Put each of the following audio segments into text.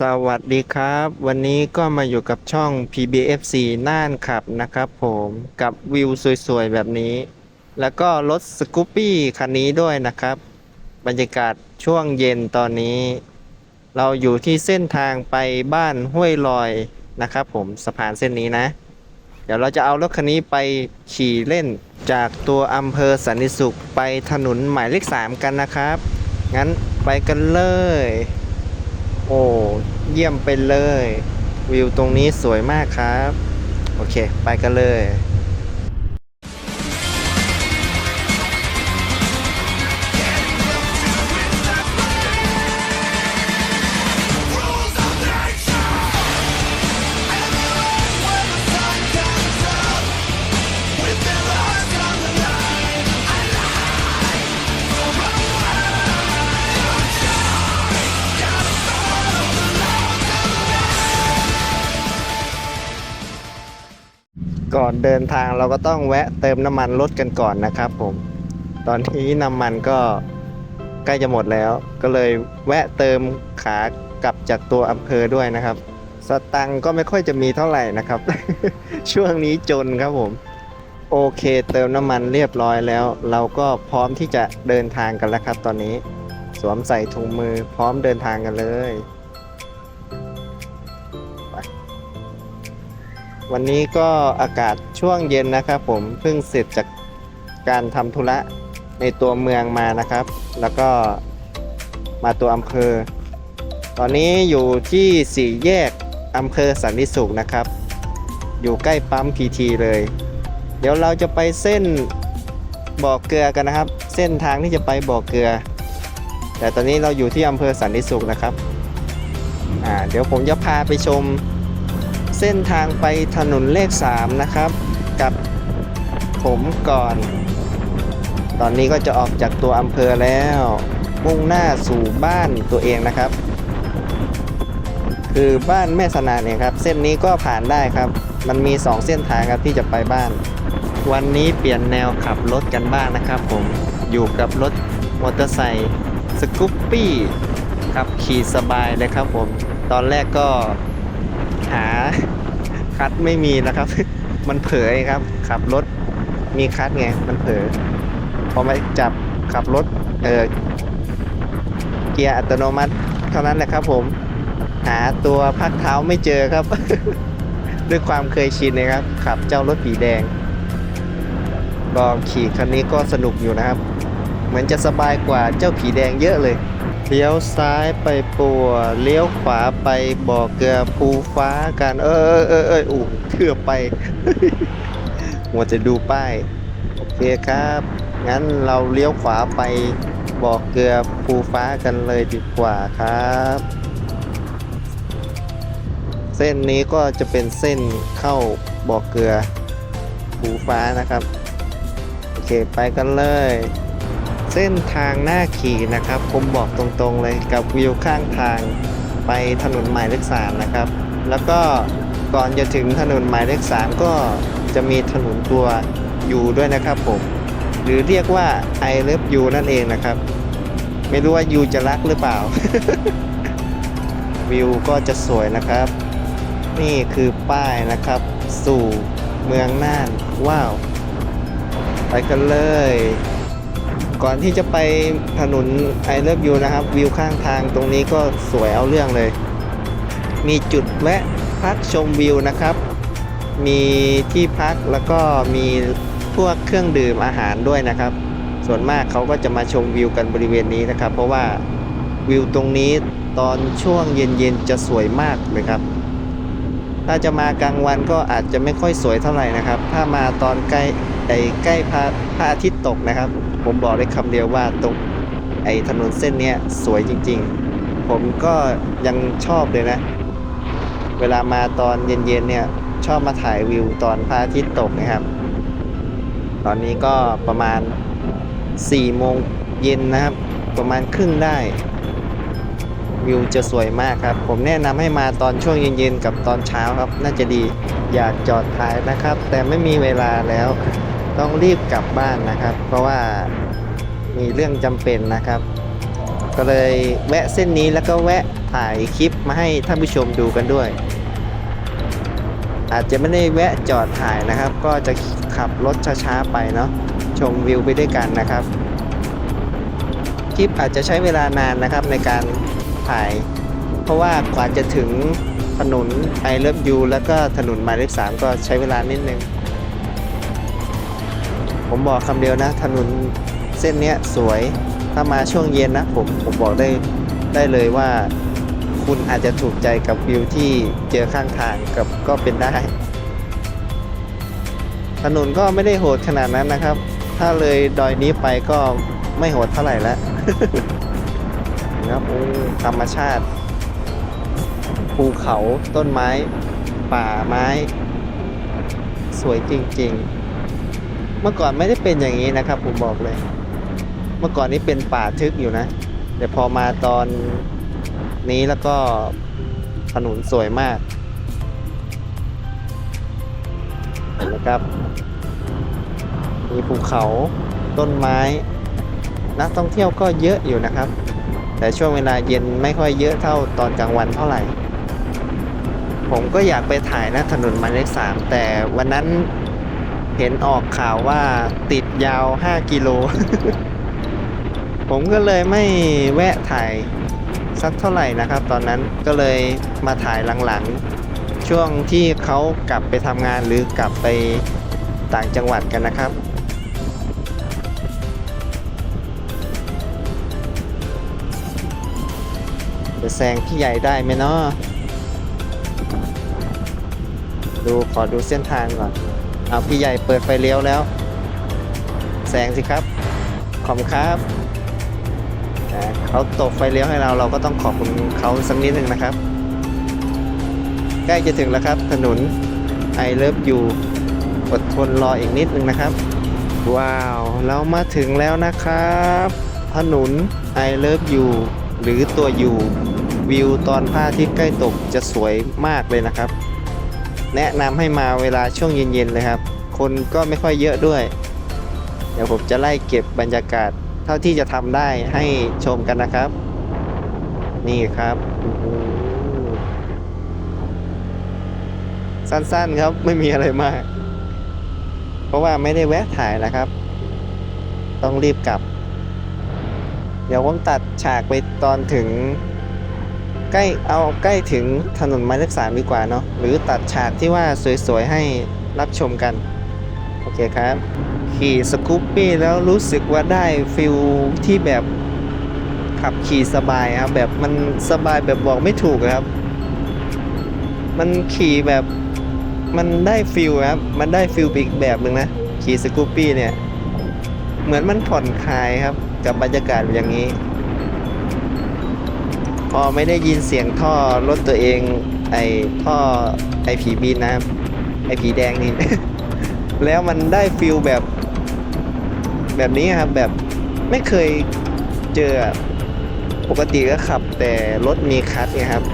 สวัสดีครับ วันนี้ก็มาอยู่กับช่อง PBFC น่านขับนะครับผมกับวิวสวยๆ แบบนี้ แล้วก็รถสกูปปี้คันนี้ด้วยนะครับ บรรยากาศช่วงเย็นตอนนี้ เราอยู่ที่เส้นทางไปบ้านห้วยลอยนะครับผมสะพานเส้นนี้นะ เดี๋ยวเราจะเอารถคันนี้ไปขี่เล่นจากตัวอำเภอสันติสุขไปถนนหมายเลข3กันนะครับ งั้นไปกันเลย โอ้เยี่ยมไปเลย วิวตรงนี้สวยมากครับ โอเค ไปกันเลย ก่อนเดินทางเราก็ต้องแวะเติมน้ำมันรถกันก่อนนะครับผม ตอนนี้น้ำมันก็ใกล้จะหมดแล้ว ก็เลยแวะเติมขากลับจากตัวอำเภอด้วยนะครับ สตังก็ไม่ค่อยจะมีเท่าไหร่นะครับ ช่วงนี้จนครับผม โอเคเติมน้ำมันเรียบร้อยแล้ว เราก็พร้อมที่จะเดินทางกันแล้วครับ ตอนนี้ สวมใส่ถุงมือพร้อมเดินทางกันเลย วันนี้ก็อากาศช่วงเย็นนะครับ ผมเพิ่งเสร็จจากการทำธุระในตัวเมืองมานะครับ แล้วก็มาตัวอำเภอ ตอนนี้อยู่ที่สี่แยกอำเภอสันติสุขนะครับ อยู่ใกล้ปั๊มพีทีเลย เดี๋ยวเราจะไปเส้นบ่อเกลือกันนะครับ เส้นทางที่จะไปบ่อเกลือ แต่ตอนนี้เราอยู่ที่อำเภอสันติสุขนะครับอ่าเดี๋ยวผมจะพาไปชม ส้นทางไปถนนเลข 3 นะครับ กับผมก่อน ตอนนี้ก็จะออกจากตัวอำเภอแล้ว มุ่งหน้าสู่บ้านตัวเองนะครับ คือบ้านแม่สนาเนี่ยครับ เส้นนี้ก็ผ่านได้ครับ มันมี 2 เส้นทางครับที่จะไปบ้าน วันนี้เปลี่ยนแนวขับรถกันบ้างนะครับ ผมอยู่กับรถมอเตอร์ไซค์สกูปปี้ขับขี่สบายเลยครับผม ตอนแรกก็หา คัดไม่มีนะครับ มันเผยครับ ขับรถมีคัดไง มันเผลอพอมาจับขับรถ เออเกียร์อัตโนมัติ เท่านั้นแหละครับ ผม หาตัวพักเท้าไม่เจอครับ ด้วยความเคยชินนะครับ ขับเจ้ารถผีแดงก็ขี่คันนี้ก็สนุกอยู่นะครับ เหมือนจะสบายกว่าเจ้าผีแดงเยอะเลย เลี้ยวซ้ายไปปัวเลี้ยวขวาไปบ่อเกลือภูฟ้ากันเออเออเอออู้เกือบไปมัวจะดูป้าย โอเคครับ งั้นเราเลี้ยวขวาไปบ่อเกลือภูฟ้ากันเลยดีกว่าครับ เส้นนี้ก็จะเป็นเส้นเข้าบ่อเกลือภูฟ้านะครับ โอเคไปกันเลย เส้นทางหน้าขี่นะครับ ผมบอกตรงๆเลยกับวิวข้างทางไปถนนหมายเลขสามนะครับ แล้วก็ก่อนจะถึงถนนหมายเลขสามก็จะมีถนนตัวยูด้วยนะครับผม หรือเรียกว่า I love you นั่นเองนะครับ ไม่รู้ว่ายูจะรักหรือเปล่า วิวก็จะสวยนะครับ นี่คือป้ายนะครับ สู่เมืองน่าน ว้าว ไปกันเลย ก่อนที่จะไปถนนไอเลิฟยูนะครับ วิวข้างทางตรงนี้ก็สวยเอาเรื่องเลย มีจุดแวะพักชมวิวนะครับ มีที่พักแล้วก็มีพวกเครื่องดื่มอาหารด้วยนะครับ ส่วนมากเขาก็จะมาชมวิวกันบริเวณนี้นะครับ เพราะว่าวิวตรงนี้ตอนช่วงเย็นๆจะสวยมากเลยครับ ถ้าจะมากลางวันก็อาจจะไม่ค่อยสวยเท่าไหร่นะครับ ถ้ามาตอนใกล้ใกล้พระ พระอาทิตย์ตกนะครับ ผมบอกได้คำเดียวว่าตรงไอ้ถนนเส้นเนี้ยสวยจริงๆ ผมก็ยังชอบเลยนะ เวลามาตอนเย็นๆเนี่ยชอบมาถ่ายวิวตอนพระอาทิตย์ตกนะครับ ตอนนี้ก็ประมาณ4โมงเย็นนะครับ ประมาณครึ่งได้ วิวจะสวยมากครับ ผมแนะนำให้มาตอนช่วงเย็นๆกับตอนเช้าครับ น่าจะดีอยากจอดถ่ายนะครับ แต่ไม่มีเวลาแล้ว ต้องรีบกลับบ้านนะครับ เพราะว่ามีเรื่องจำเป็นนะครับ ก็เลยแวะเส้นนี้แล้วก็แวะถ่ายคลิปมาให้ท่านผู้ชมดูกันด้วย อาจจะไม่ได้แวะจอดถ่ายนะครับ ก็จะขับรถช้าๆไปเนาะชมวิวไปด้วยกันนะครับ คลิปอาจจะใช้เวลานานนะครับในการถ่าย เพราะว่ากว่าจะถึงถนนไอเลิฟยูแล้วก็ถนนหมายเลขสามก็ใช้เวลานิดนึง ผมบอกคำเดียวนะ ถนนเส้นนี้สวย ถ้ามาช่วงเย็นนะผมผมบอกได้ได้เลยว่า คุณอาจจะถูกใจกับวิวที่เจอข้างทางกับก็เป็นได้ ถนนก็ไม่ได้โหดขนาดนั้นนะครับ ถ้าเลยดอยนี้ไปก็ไม่โหดเท่าไหร่แล้วนะครับธรรมชาติ ภูเขาต้นไม้ ป่าไม้ สวยจริง ๆ เมื่อก่อนไม่ได้เป็นอย่างนี้นะครับ ผมบอกเลย เมื่อก่อนนี้เป็นป่าทึกอยู่นะ แต่พอมาตอนนี้แล้วก็ถนนสวยมากเห็นไหมครับ มีภูเขาต้นไม้ นักท่องเที่ยวก็เยอะอยู่นะครับ แต่ช่วงเวลาเย็นไม่ค่อยเยอะเท่าตอนกลางวันเท่าไหร่ ผมก็อยากไปถ่ายนะถนนหมายเลขสามแต่วันนั้น เห็นออกข่าวว่าติดยาว 5 กิโล ผมก็เลยไม่แวะถ่ายสักเท่าไหร่นะครับ ตอนนั้นก็เลยมาถ่ายหลังๆ ช่วงที่เขากลับไปทำงานหรือกลับไปต่างจังหวัดกันนะครับจะแซงพี่ใหญ่ได้ไหมเนาะดูขอดูเส้นทางก่อน เอาพี่ใหญ่เปิดไฟเลี้ยวแล้วแซงสิครับ ขอบคุณครับเขาตบไฟเลี้ยวให้เราเราก็ต้องขอบคุณเขาสักนิดหนึ่งนะครับ ใกล้จะถึงแล้วครับ ถนน I love you อดทนรออีกนิดนึงนะครับ ว้าว เรามาถึงแล้วนะครับ ถนน I love you หรือตัว U วิวตอนพระอาทิตย์ใกล้ตกจะสวยมากเลยนะครับ แนะนำให้มาเวลาช่วงเย็นๆเลยครับ คนก็ไม่ค่อยเยอะด้วย เดี๋ยวผมจะไล่เก็บบรรยากาศเท่าที่จะทำได้ให้ชมกันนะครับ นี่ครับสั้นๆครับไม่มีอะไรมาก เพราะว่าไม่ได้แวะถ่ายนะครับ ต้องรีบกลับ เดี๋ยวผมตัดฉากไปตอนถึง ใกล้เอาใกล้ถึงถนนหมายเลขสามดีกว่าเนาะหรือตัดฉากที่ว่าสวยๆให้รับชมกัน โอเคครับ ขี่สกูปปี้แล้วรู้สึกว่าได้ฟิลที่แบบขับขี่สบายครับแบบมันสบายแบบบอกไม่ถูกครับ มันขี่แบบมันได้ฟิลครับ มันได้ฟิลอีกแบบหนึ่งนะ ขี่สกูปปี้เนี่ย เหมือนมันผ่อนคลายครับ กับบรรยากาศอย่างนี้ พอไม่ได้ยินเสียงท่อรถตัวเอง ไอท่อไอผีบีนนะไอผีแดงนี่ แล้วมันได้ฟิลแบบ แบบนี้ครับแบบไม่เคยเจอปกติก็ขับแต่รถมีคัทไงครับ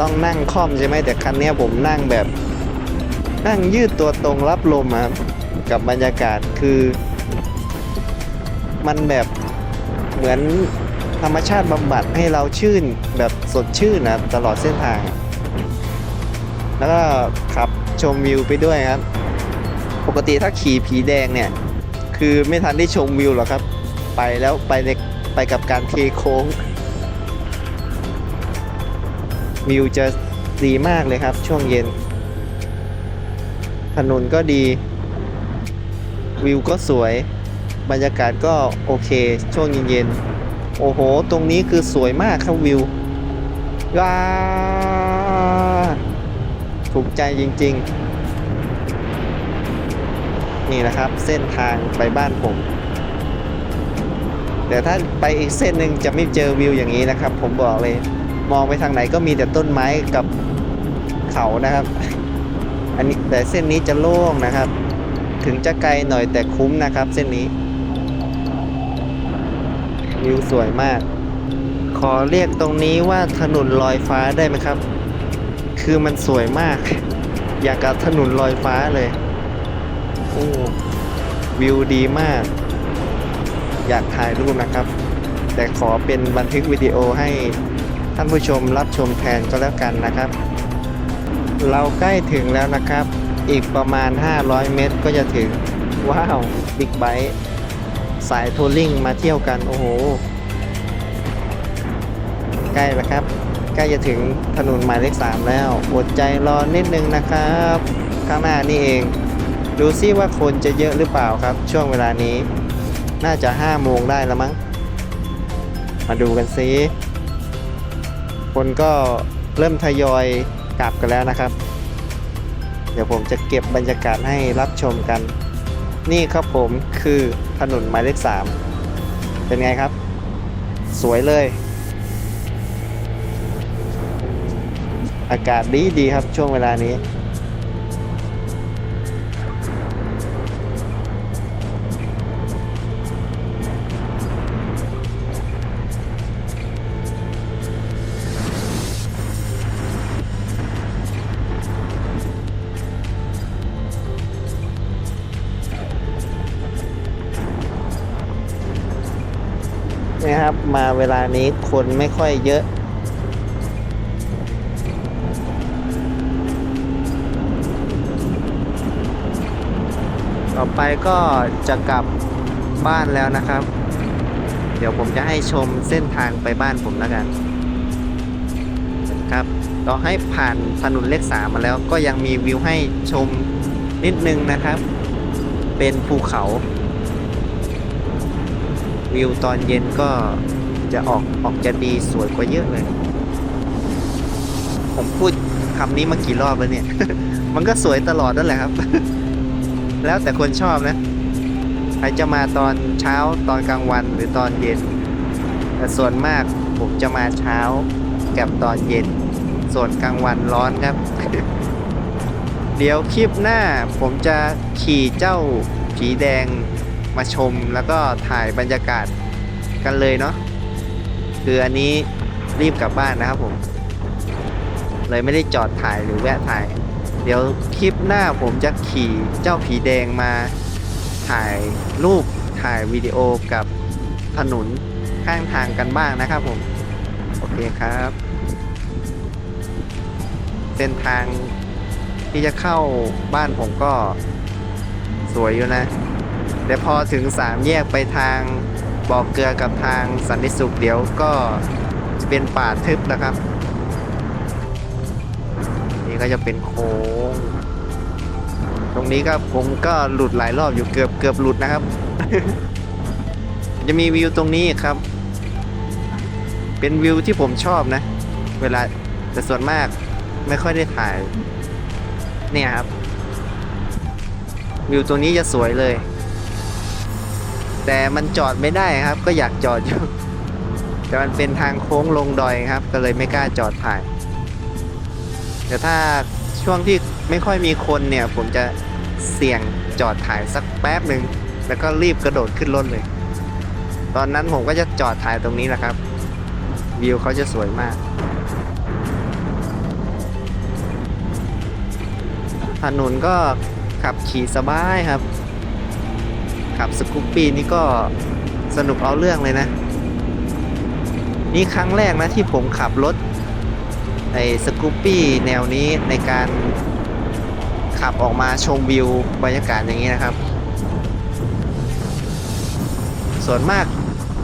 ต้องนั่งค่อมใช่ไหมแต่คันนี้ผมนั่งแบบ นั่งยืดตัวตรงรับลมครับกับบรรยากาศคือ มันแบบเหมือน ธรรมชาติบำบัดให้เราชื่นแบบสดชื่นนะตลอดเส้นทาง แล้วก็ขับชมวิวไปด้วยครับ ปกติถ้าขี่ผีแดงเนี่ย คือไม่ทันได้ชมวิวหรอกครับ ไปแล้วไปในไปกับการเทโค้ง วิวจะดีมากเลยครับ ช่วงเย็น ถนนก็ดี วิวก็สวย บรรยากาศก็โอเค ช่วงเย็นๆ โอ้โห ตรงนี้คือสวยมากครับวิวว้าถูกใจจริง ๆ นี่นะครับเส้นทางไปบ้านผมเดี๋ยวถ้าไปอีกเส้นหนึ่งจะไม่เจอวิวอย่างนี้นะครับ ผมบอกเลย มองไปทางไหนก็มีแต่ต้นไม้กับเขานะครับ อันนี้แต่เส้นนี้จะโล่งนะครับ ถึงจะไกลหน่อยแต่คุ้มนะครับ เส้นนี้ วิวสวยมาก ขอเรียกตรงนี้ว่าถนนลอยฟ้าได้ไหมครับ คือมันสวยมาก อยากกับถนนลอยฟ้าเลย โอ้วิวดีมาก อยากถ่ายรูปนะครับ แต่ขอเป็นบันทึกวิดีโอให้ท่านผู้ชมรับชมแทนก็แล้วกันนะครับ เราใกล้ถึงแล้วนะครับ อีกประมาณ 500 เมตรก็จะถึง ว้าวบิ๊กไบค์ สายทัวริงมาเที่ยวกัน โอ้โห ใกล้แล้วครับ ใกล้จะถึงถนนหมายเลข3แล้ว อดใจรอนิดนึงนะครับ ข้างหน้านี่เอง ดูซิว่าคนจะเยอะหรือเปล่าครับ ช่วงเวลานี้ น่าจะ5โมงได้แล้วมั้ง มาดูกันซิคนก็เริ่มทยอยกลับกันแล้วนะครับ เดี๋ยวผมจะเก็บบรรยากาศให้รับชมกัน นี่ครับผมคือถนนหมายเลข3เป็นไงครับ สวยเลย อากาศดีดีครับช่วงเวลานี้ มาเวลานี้คนไม่ค่อยเยอะ ต่อไปก็จะกลับบ้านแล้วนะครับ เดี๋ยวผมจะให้ชมเส้นทางไปบ้านผมแล้วกันครับต่อให้ผ่านถนนเลขสามมาแล้วก็ยังมีวิวให้ชมนิดนึงนะครับ เป็นภูเขา วิวตอนเย็นก็จะออกออกจะดีสวยกว่าเยอะเลย ผมพูดคำนี้มากี่รอบแล้วเนี่ย มันก็สวยตลอดนั่นแหละครับ แล้วแต่คนชอบนะใครจะมาตอนเช้าตอนกลางวันหรือตอนเย็น แต่ส่วนมากผมจะมาเช้ากับตอนเย็น ส่วนกลางวันร้อนครับ เดี๋ยวคลิปหน้าผมจะขี่เจ้าผีแดง มาชมแล้วก็ถ่ายบรรยากาศกันเลยเนาะคืออันนี้รีบกลับบ้านนะครับผม เลยไม่ได้จอดถ่ายหรือแวะถ่าย เดี๋ยวคลิปหน้าผมจะขี่เจ้าผีแดงมาถ่ายรูปถ่ายวิดีโอกับถนนข้างทางกันบ้างนะครับผม โอเคครับ เส้นทางที่จะเข้าบ้านผมก็สวยอยู่นะ แต่พอถึงสามแยกไปทางบ่อเกลือกับทางสันติสุขเดี๋ยวก็จะเป็นป่าทึบนะครับ นี่ก็จะเป็นโค้ง ตรงนี้ก็ผมก็หลุดหลายรอบอยู่เกือบเกือบหลุดนะครับ จะมีวิวตรงนี้ครับ เป็นวิวที่ผมชอบนะ เวลาแต่ส่วนมากไม่ค่อยได้ถ่าย เนี่ยครับ วิวตรงนี้จะสวยเลย แต่มันจอดไม่ได้ครับ ก็อยากจอดอยู่ แต่มันเป็นทางโค้งลงดอยครับ ก็เลยไม่กล้าจอดถ่าย แต่ถ้าช่วงที่ไม่ค่อยมีคนเนี่ย ผมจะเสี่ยงจอดถ่ายสักแป๊บหนึ่งแล้วก็รีบกระโดดขึ้นรถเลย ตอนนั้นผมก็จะจอดถ่ายตรงนี้แหละครับ วิวเขาจะสวยมาก ถนนก็ขับขี่สบายครับ ขับสกูปปี้นี่ก็สนุกเอาเรื่องเลยนะ นี่ครั้งแรกนะที่ผมขับรถไอ้สกูปปี้แนวนี้ในการขับออกมาชมวิวบรรยากาศอย่างนี้นะครับ ส่วนมาก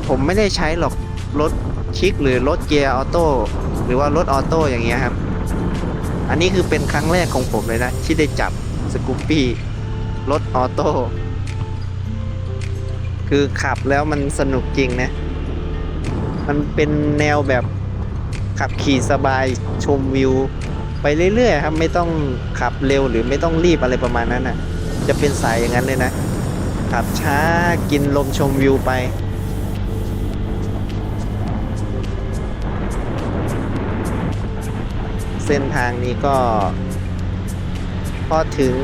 ผมไม่ได้ใช้หรอกรถคลิกหรือรถเกียร์ออโต้หรือว่ารถออโต้อย่างเงี้ยครับ อันนี้คือเป็นครั้งแรกของผมเลยนะ ที่ได้จับสกูปปี้รถออโต้ คือขับแล้วมันสนุกจริงนะ มันเป็นแนวแบบขับขี่สบายชมวิว ไปเรื่อยๆครับ ไม่ต้องขับเร็วหรือไม่ต้องรีบอะไรประมาณนั้นนะ่ะ จะเป็นสายอย่างนั้นเลยนะ ขับช้ากินลมชมวิวไปเส้นทางนี้ก็ พอถึง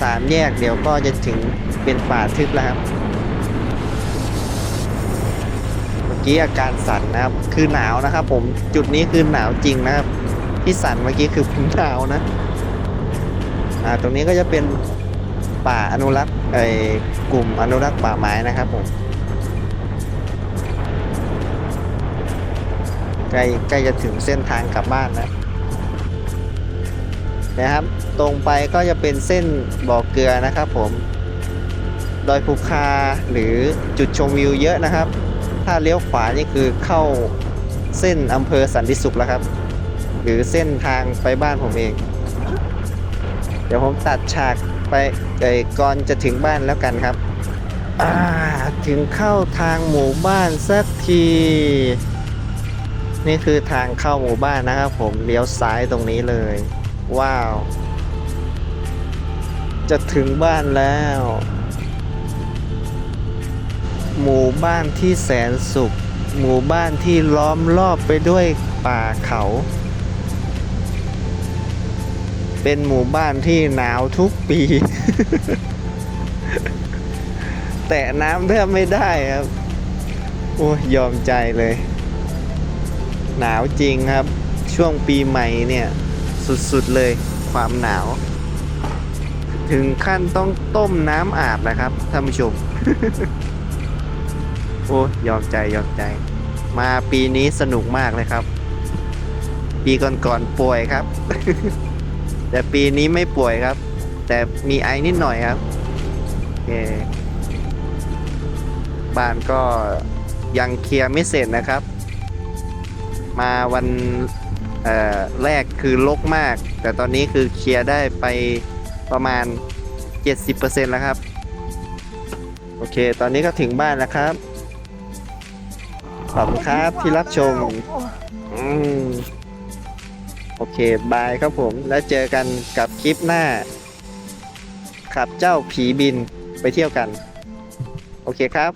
สามแยกเดี๋ยวก็จะถึง เป็นป่าทึบแล้วครับ เมื่อกี้อาการสั่นนะครับ คือหนาวนะครับ ผมจุดนี้คือหนาวจริงนะครับ ที่สั่นเมื่อกี้คือผมหนาวนะอ่าตรงนี้ก็จะเป็นป่าอนุรักษ์ไอ้กลุ่มอนุรักษ์ป่าไม้นะครับผมใกล้ใกล้จะถึงเส้นทางกลับบ้านแล้วนะครับ ตรงไปก็จะเป็นเส้นบ่อเกลือนะครับผม ดอยภูคาหรือจุดชมวิวเยอะนะครับ ถ้าเลี้ยวขวานี่คือเข้าเส้นอำเภอสันติสุขแล้วครับ หรือเส้นทางไปบ้านผมเอง เดี๋ยวผมตัดฉากไปเอ่ยก่อนจะถึงบ้านแล้วกันครับถึงเข้าทางหมู่บ้านสักที นี่คือทางเข้าหมู่บ้านนะครับผมเลี้ยวซ้ายตรงนี้เลย ว้าว จะถึงบ้านแล้ว หมู่บ้านที่แสนสุข หมู่บ้านที่ล้อมรอบไปด้วยป่าเขา เป็นหมู่บ้านที่หนาวทุกปี แต่น้ำแทบไม่ได้ครับ โอ้ยอมใจเลย หนาวจริงครับ ช่วงปีใหม่เนี่ย สุดๆเลยความหนาวถึงขั้นต้องต้มน้ำอาบนะครับท่านผู้ชม โอ้ยยอมใจยอมใจ มาปีนี้สนุกมากเลยครับ ปีก่อนๆป่วยครับ แต่ปีนี้ไม่ป่วยครับ แต่มีไอนิดหน่อยครับโอเคบ้านก็ยังเคลียร์ไม่เสร็จนะครับ มาวันแรกคือลกมาก แต่ตอนนี้คือเคลียร์ได้ไปประมาณ 70%แล้วครับ โอเค ตอนนี้ก็ถึงบ้านแล้วครับ ขอบคุณครับที่รับชมอืมโอเค บายครับผม แล้วเจอกันกับคลิปหน้า ขับเจ้าผีบินไปเที่ยวกัน โอเคครับ